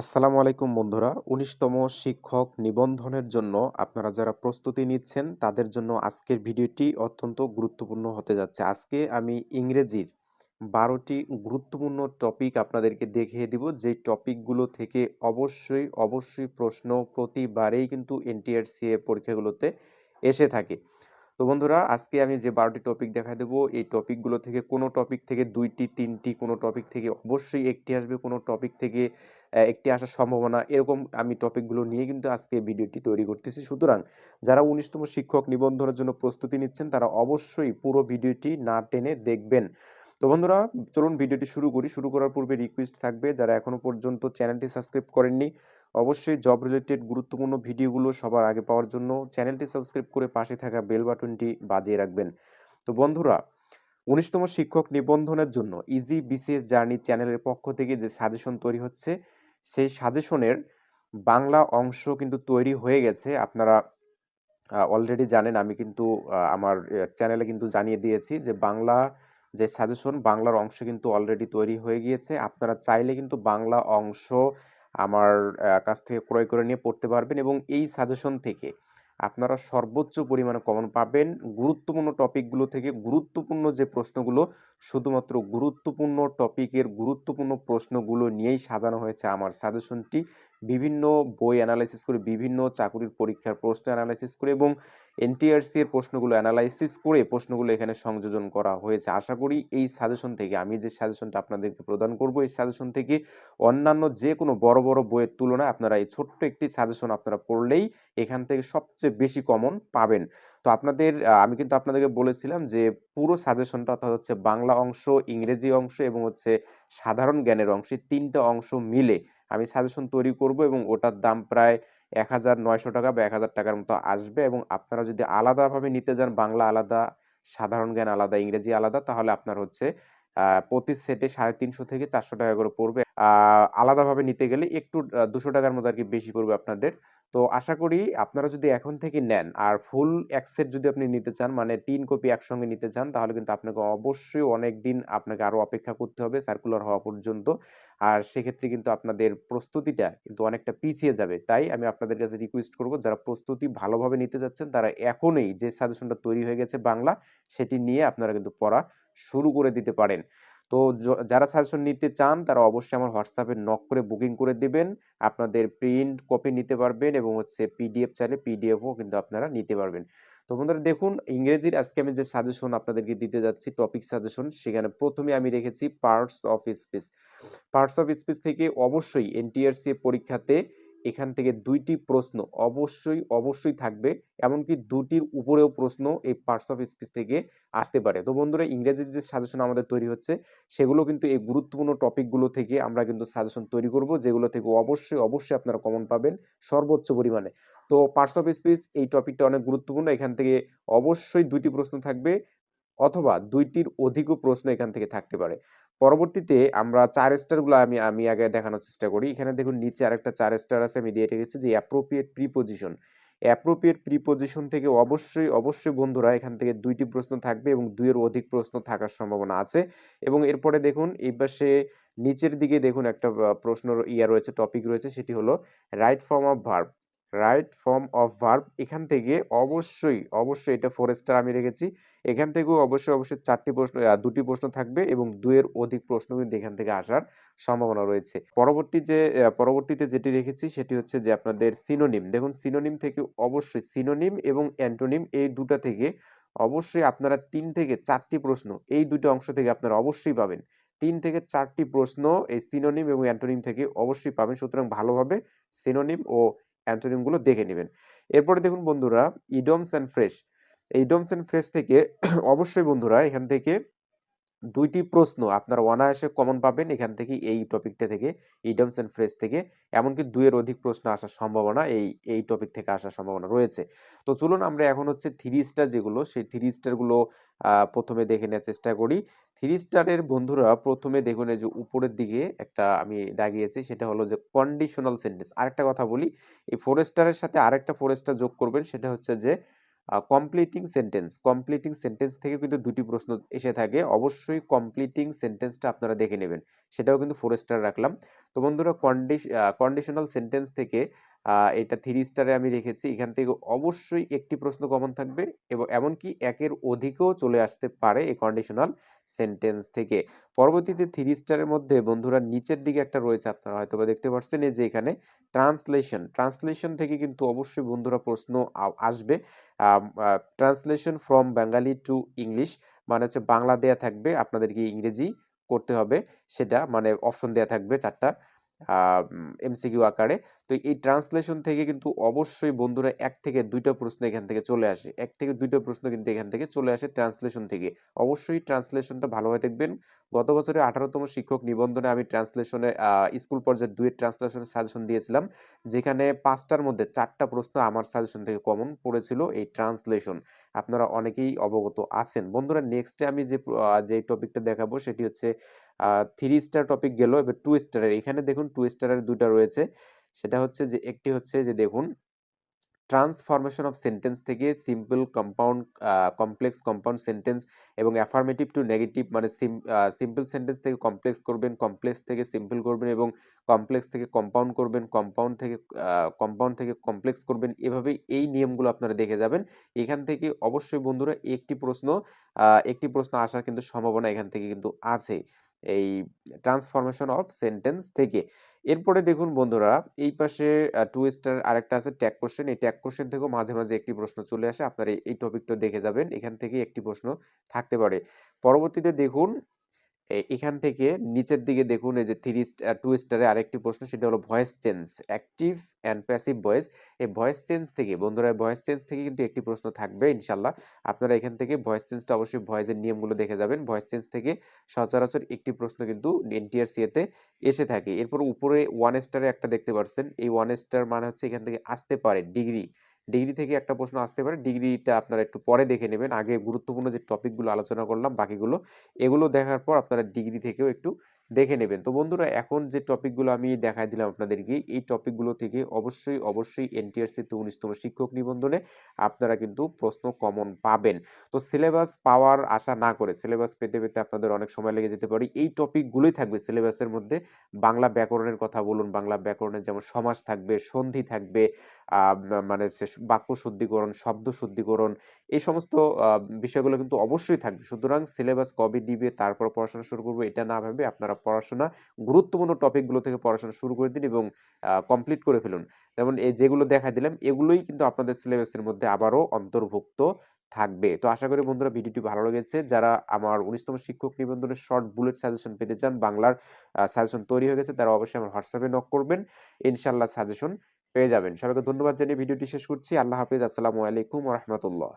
আসসালামু আলাইকুম বন্ধুরা। উনিশতম শিক্ষক নিবন্ধনের জন্য আপনারা যারা প্রস্তুতি নিচ্ছেন, তাদের জন্য আজকের ভিডিওটি অত্যন্ত গুরুত্বপূর্ণ হতে যাচ্ছে। আজকে আমি ইংরেজির বারোটি গুরুত্বপূর্ণ টপিক আপনাদেরকে দেখিয়ে দিব, যেই টপিকগুলো থেকে অবশ্যই, অবশ্যই প্রশ্ন প্রতিবারেই কিন্তু এনটিআরসি এর পরীক্ষাগুলোতে এসে থাকে। তো বন্ধুরা আজকে আমি যে বারোটি টপিক দেখা দেবো এই টপিকগুলো থেকে কোনো টপিক থেকে ২ টি, ৩ কোনো টপিক থেকে অবশ্যই একটি আসবে, কোনো টপিক থেকে একটি আসার সম্ভাবনা। এরকম আমি টপিকগুলো নিয়ে কিন্তু আজকে ভিডিওটি তৈরি করতেছি। সুতরাং যারা উনিশতম শিক্ষক নিবন্ধনের জন্য প্রস্তুতি নিচ্ছেন, তারা অবশ্যই পুরো ভিডিওটি না টেনে দেখবেন। তো বন্ধুরা চলুন ভিডিওটি শুরু করি। শুরু করার পূর্বে রিকোয়েস্ট থাকবে যারা এখনও পর্যন্ত চ্যানেলটি সাবস্ক্রাইব করেননি, অবশ্যই জব রিলেটেড গুরুত্বপূর্ণ ভিডিওগুলো সবার আগে পাওয়ার জন্য চ্যানেলটি সাবস্ক্রাইব করে পাশে থাকা বেল বাটনটি বাজিয়ে রাখবেন। তো বন্ধুরা উনিশতম শিক্ষক নিবন্ধনের জন্য ইজি বিসিএস জার্নি চ্যানেলের পক্ষ থেকে যে সাজেশন তৈরি হচ্ছে, সেই সাজেশনের বাংলা অংশ কিন্তু তৈরি হয়ে গেছে। আপনারা অলরেডি জানেন আমি কিন্তু আমার চ্যানেলে কিন্তু জানিয়ে দিয়েছি যে বাংলা যে সাজেশন, বাংলার অংশ কিন্তু অলরেডি তৈরি হয়ে গিয়েছে। আপনারা চাইলে কিন্তু বাংলা অংশ আমার কাছ থেকে ক্রয় করে নিয়ে পড়তে পারবেন এবং এই সাজেশন থেকে আপনারা সর্বোচ্চ পরিমাণে কমন পাবেন। গুরুত্বপূর্ণ টপিকগুলো থেকে গুরুত্বপূর্ণ যে প্রশ্নগুলো, শুধুমাত্র গুরুত্বপূর্ণ টপিকের গুরুত্বপূর্ণ প্রশ্নগুলো নিয়েই সাজানো হয়েছে আমার সাজেশনটি। বিভিন্ন বই অ্যানালাইসিস করে, বিভিন্ন চাকুরির পরীক্ষার প্রশ্ন অ্যানালাইসিস করে এবং এনটিআরসি এর প্রশ্নগুলো অ্যানালাইসিস করে প্রশ্নগুলো এখানে সংযোজন করা হয়েছে। আশা করি এই সাজেশন থেকে আমি যে সাজেশনটা আপনাদেরকে প্রদান করব, এই সাজেশন থেকে অন্যান্য যে কোনো বড়, বড় বইয়ের তুলনায় আপনারা এই ছোট্ট একটি সাজেশন আপনারা পড়লেই এখান থেকে সবচেয়ে বেশি কমন পাবেন। তো আপনাদের আমি কিন্তু আপনাদেরকে বলেছিলাম যে পুরো সাজেশনটা অর্থাৎ হচ্ছে বাংলা অংশ, ইংরেজি অংশ এবং হচ্ছে সাধারণ জ্ঞানের অংশ, এই ৩ টা অংশ মিলে আমি সাজেশন তৈরি করব এবং ওটার দাম প্রায় ৳১,৯০০ বা এক হাজার টাকার মতো আসবে এবং আপনারা যদি আলাদাভাবে নিতে যান, বাংলা আলাদা, সাধারণ জ্ঞান আলাদা, ইংরেজি আলাদা, তাহলে আপনার হচ্ছে প্রতি সেটে ৳৩৫০ থেকে ৳৪০০ করে পড়বে। আলাদাভাবে নিতে গেলে একটু দুশো টাকার মতো আর কি বেশি পড়বে আপনাদের। তো আশা করি আপনারা যদি এখন থেকে নেন আর ফুল ১ যদি আপনি নিতে চান, মানে তিন কপি একসঙ্গে নিতে চান, তাহলে কিন্তু আপনাকে অবশ্যই অনেক দিন আপনাকে আরও অপেক্ষা করতে হবে সার্কুলার হওয়া পর্যন্ত। আর সেক্ষেত্রে কিন্তু আপনাদের প্রস্তুতিটা কিন্তু অনেকটা পিছিয়ে যাবে। তাই আমি আপনাদের কাছে রিকোয়েস্ট করব, যারা প্রস্তুতি ভালোভাবে নিতে যাচ্ছেন, তারা এখনই যে সাজেশনটা তৈরি হয়ে গেছে বাংলা, সেটি নিয়ে আপনারা কিন্তু পড়া শুরু করে দিতে পারেন। তো যারা সাজেশন নিতে চান, তারা অবশ্যই আমার হোয়াটসঅ্যাপে নক করে বুকিং করে দিবেন। আপনাদের প্রিন্ট কপি নিতে পারবেন এবং হচ্ছে পিডিএফ চাইলে পিডিএফও কিন্তু আপনারা নিতে পারবেন। তো বন্ধুরা দেখুন, ইংরেজির আজকে আমি যে সাজেশন আপনাদেরকে দিতে যাচ্ছি, টপিক সাজেশন, সেখানে প্রথমে আমি রেখেছি parts of speech. Parts of speech থেকে অবশ্যই এনটিআরসি পরীক্ষাতে এখান থেকে দুইটি প্রশ্ন অবশ্যই, অবশ্যই থাকবে। এমনকি দুটির উপরেও প্রশ্ন এই পার্টস অফ স্পিচ থেকে আসতে পারে। তো বন্ধুরা ইংরেজির যে সাজেশন আমাদের তৈরি হচ্ছে, সেগুলো কিন্তু এই গুরুত্বপূর্ণ টপিকগুলো থেকে আমরা কিন্তু সাজেশন তৈরি করব, যেগুলো থেকে অবশ্যই, অবশ্যই আপনারা কমন পাবেন সর্বোচ্চ পরিমাণে। তো পার্টস অফ স্পিচ এই টপিকটা অনেক গুরুত্বপূর্ণ। এখান থেকে অবশ্যই ২ টি প্রশ্ন থাকবে অথবা দুইটির অধিকও প্রশ্ন এখান থেকে থাকতে পারে। পরবর্তীতে আমরা চার স্টারগুলো আমি আমি আগে দেখানোর চেষ্টা করি। এখানে দেখুন নিচে আরেকটা চার স্টার আছে আমি দিয়ে রেখেছি যে অ্যাপ্রোপ্রিয়েট প্রিপোজিশন। অ্যাপ্রোপ্রিয়েট প্রিপোজিশন থেকে অবশ্যই, অবশ্যই বন্ধুরা এখান থেকে দুইটি প্রশ্ন থাকবে এবং দুইয়ের অধিক প্রশ্ন থাকার সম্ভাবনা আছে এবং এরপরে দেখুন এই পাশে নিচের দিকে দেখুন একটা প্রশ্ন ইয়া রয়েছে, টপিক রয়েছে সেটি হলো right form of verb. Right form of verb এখান থেকে অবশ্যই, অবশ্যই এটা 4 স্টার আমি রেখেছি। এখান থেকেও অবশ্যই, অবশ্যই চারটি প্রশ্ন দুটি প্রশ্ন থাকবে এবং দুয়ের অধিক প্রশ্ন কিন্তু এখান থেকে আসার সম্ভাবনা রয়েছে। পরবর্তী যে পরবর্তীতে যেটি রেখেছি সেটি হচ্ছে যে আপনাদের সিনোনিম। দেখুন সিনোনিম থেকে অবশ্যই সিনোনিম এবং অ্যান্টোনিম এই ২ টা থেকে অবশ্যই আপনারা তিন থেকে চারটি প্রশ্ন এই দুটো অংশ থেকে আপনারা অবশ্যই পাবেন। তিন থেকে চারটি প্রশ্ন এই সিনোনিম এবং অ্যান্টোনিম থেকে অবশ্যই পাবেন। সুতরাং ভালোভাবে সিনোনিম ও অ্যান্টোনিমগুলো দেখে নেবেন। এরপরে দেখুন বন্ধুরা idioms and phrase idioms and phrase থেকে অবশ্যই বন্ধুরা এখান থেকে ২ টি প্রশ্ন আপনারা অনায়াসে কমন পাবেন এখান থেকে এই টপিকটা থেকে ইডিয়মস অ্যান্ড ফ্রেজ থেকে। এমনকি ২ এর অধিক প্রশ্ন আসার সম্ভাবনা এই, এই টপিক থেকে আসার সম্ভাবনা রয়েছে। তো চলুন আমরা এখন হচ্ছে থ্রি স্টার যেগুলো সেই 3 স্টারগুলো আ ১ম এ দেখে নেওয়ার চেষ্টা করি। থ্রি স্টারের বন্ধুরা ১ম এ দেখুন যে উপরের দিকে একটা আমি দাগিয়েছি সেটা হলো যে কন্ডিশনাল সেন্টেন্স। আরেকটা কথা বলি, এই 4 স্টারের সাথে আরেকটা 4 স্টার যোগ করবেন সেটা হচ্ছে যে কমপ্লিটিং সেন্টেন্স, কমপ্লিটিং সেন্টেন্স থেকে কিন্তু দুটি প্রশ্ন এসে থাকে। অবশ্যই কমপ্লিটিং সেন্টেন্সটা আপনারা দেখে নেবেন। সেটাও কিন্তু ফোর স্টার রাখলাম। তো বন্ধুরা কন্ডিশ কন্ডিশনাল সেন্টেন্স থেকে এটা থ্রি স্টারে আমি রেখেছি। এখান থেকে অবশ্যই একটি প্রশ্ন কমন থাকবে এবং এমনকি একের অধিকও চলে আসতে পারে এই কন্ডিশনাল সেন্টেন্স থেকে। পরবর্তীতে থ্রি স্টারের মধ্যে বন্ধুরা নিচের দিকে একটা রয়েছে আপনারা হয়তোবা দেখতে পাচ্ছেন এই যে এখানে ট্রান্সলেশন, ট্রান্সলেশন থেকে কিন্তু অবশ্যই বন্ধুরা প্রশ্ন আসবে। Translation from Bengali to English মানে হচ্ছে বাংলা দেয়া থাকবে, আপনাদেরকে ইংরেজি করতে হবে সেটা মানে অপশন দেয়া থাকবে ৪ টা আ এমসিকিউ আকারে। তো এই ট্রান্সলেশন থেকে কিন্তু অবশ্যই বন্ধুরা এক থেকে দুইটা প্রশ্ন এখান থেকে চলে আসে। এক থেকে দুইটা প্রশ্ন কিন্তু এখান থেকে চলে আসে ট্রান্সলেশন থেকে। অবশ্যই ট্রান্সলেশনটা ভালোভাবে দেখবেন। গত বছরে ১৮ তম শিক্ষক নিবন্ধনে আমি ট্রান্সলেশনে স্কুল পর্যায়ের ডুয়েট ট্রান্সলেশনের সাজেশন দিয়েছিলাম। যেখানে পাঁচটার মধ্যে চারটা প্রশ্ন আমার সাজেশন থেকে কমন পড়েছিল এই ট্রান্সলেশন। আপনারা অনেকেই অবগত আছেন। বন্ধুরা নেক্সটে আমি যে যে টপিকটা দেখাবো সেটি হচ্ছে 3 স্টার টপিক গেল। এবার টু স্টারের। এখানে দেখুন টু স্টারের দুটা রয়েছে। সেটা হচ্ছে যে একটি হচ্ছে যে দেখুন ট্রান্সফরমেশন অফ সেন্টেন্স থেকে simple compound complex compound sentence এবং অ্যাফার্মেটিভ টু নেগেটিভ মানে সিম সিম্পল সেন্টেন্স থেকে কমপ্লেক্স করবেন, কমপ্লেক্স থেকে সিম্পল করবেন এবং কমপ্লেক্স থেকে কম্পাউন্ড করবেন, কম্পাউন্ড থেকে কম্পাউন্ড থেকে কমপ্লেক্স করবেন। এভাবেই এই নিয়মগুলো আপনারা দেখে যাবেন। এখান থেকে অবশ্যই বন্ধুরা একটি প্রশ্ন একটি প্রশ্ন আসার কিন্তু সম্ভাবনা এখান থেকে কিন্তু আছে। এই ট্রান্সফরমেশন অফ সেন্টেন্স থেকে। এরপরে দেখুন বন্ধুরা এই পাশে টু 2 স্টার আরেকটা আছে ট্যাগ কোশ্চেন এই ট্যাগ কোশ্চেন থেকেও মাঝে, মাঝে একটি প্রশ্ন চলে আসে। আপনারা এই টপিকটা দেখে যাবেন। এখান থেকে একটি প্রশ্ন থাকতে পারে। পরবর্তীতে দেখুন এখান থেকে নিচের দিকে দেখুন এই যে থ্রি স্টার 2 স্টারে আরেকটি প্রশ্ন সেটা হলো voice change, active and passive voice. এই ভয়েস চেঞ্জ থেকে বন্ধুরা ভয়েস চেঞ্জ থেকে কিন্তু একটি প্রশ্ন থাকবে ইনশাল্লাহ আপনারা এখান থেকে ভয়েস চেঞ্জটা অবশ্যই ভয়েসের নিয়মগুলো দেখে যাবেন। ভয়েস চেঞ্জ থেকে সচরাচর একটি প্রশ্ন কিন্তু এনটিআরসি তে এসে থাকে। এরপর উপরে 1 স্টারে একটা দেখতে পাচ্ছেন। এই 1 স্টার মানে হচ্ছে এখান থেকে আসতে পারে ডিগ্রি। ডিগ্রি থেকে একটা প্রশ্ন আসতে পারে। ডিগ্রিটা আপনারা একটু পরে দেখে নেবেন। আগে গুরুত্বপূর্ণ যে টপিকগুলো আলোচনা করলাম বাকিগুলো, এগুলো দেখার পর আপনারা ডিগ্রি থেকেও একটু দেখে নেবেন। তো বন্ধুরা এখন যে টপিকগুলো আমি দেখাই দিলাম আপনাদেরকে, এই টপিকগুলো থেকে অবশ্যই, অবশ্যই এনটিআরসি তে ১৯ শিক্ষক নিবন্ধনে আপনারা কিন্তু প্রশ্ন কমন পাবেন। তো সিলেবাস পাওয়ার আশা না করে সিলেবাস পেতে, পেতে আপনাদের অনেক সময় লেগে যেতে পারে। এই টপিকগুলোই থাকবে সিলেবাসের মধ্যে। বাংলা ব্যাকরণের কথা বলুন, বাংলা ব্যাকরণের যেমন সমাজ থাকবে, সন্ধি থাকবে, মানে বাক্য শুদ্ধিকরণ, শব্দ শুদ্ধিকরণ এই সমস্ত বিষয়গুলো কিন্তু অবশ্যই থাকবে। সুতরাং সিলেবাস কবে দিবে তারপর পড়াশোনা শুরু করব এটা না ভেবে আপনারা পড়াশোনা গুরুত্বপূর্ণ টপিকগুলো থেকে পড়াশোনা শুরু করে দিন এবং কমপ্লিট করে ফেলুন। যেমন এই যেগুলো দেখায় দিলাম এগুলোই কিন্তু আপনাদের সিলেবাসের মধ্যে আবারও অন্তর্ভুক্ত থাকবে। তো আশা করি বন্ধুরা ভিডিওটি ভালো লেগেছে। যারা আমার উনিশতম শিক্ষক নিবন্ধনের শর্ট বুলেট সাজেশন পেতে চান, বাংলার সাজেশন তৈরি হয়ে গেছে তারা অবশ্যই আমার হোয়াটসঅ্যাপে নক করবেন। ইনশাআল্লাহ সাজেশন পেয়ে যাবেন। সবাইকে ধন্যবাদ জানিয়ে ভিডিওটি শেষ করছি। আল্লাহ হাফেজ। আসসালামু আলাইকুম রাহমাতুল্লাহ।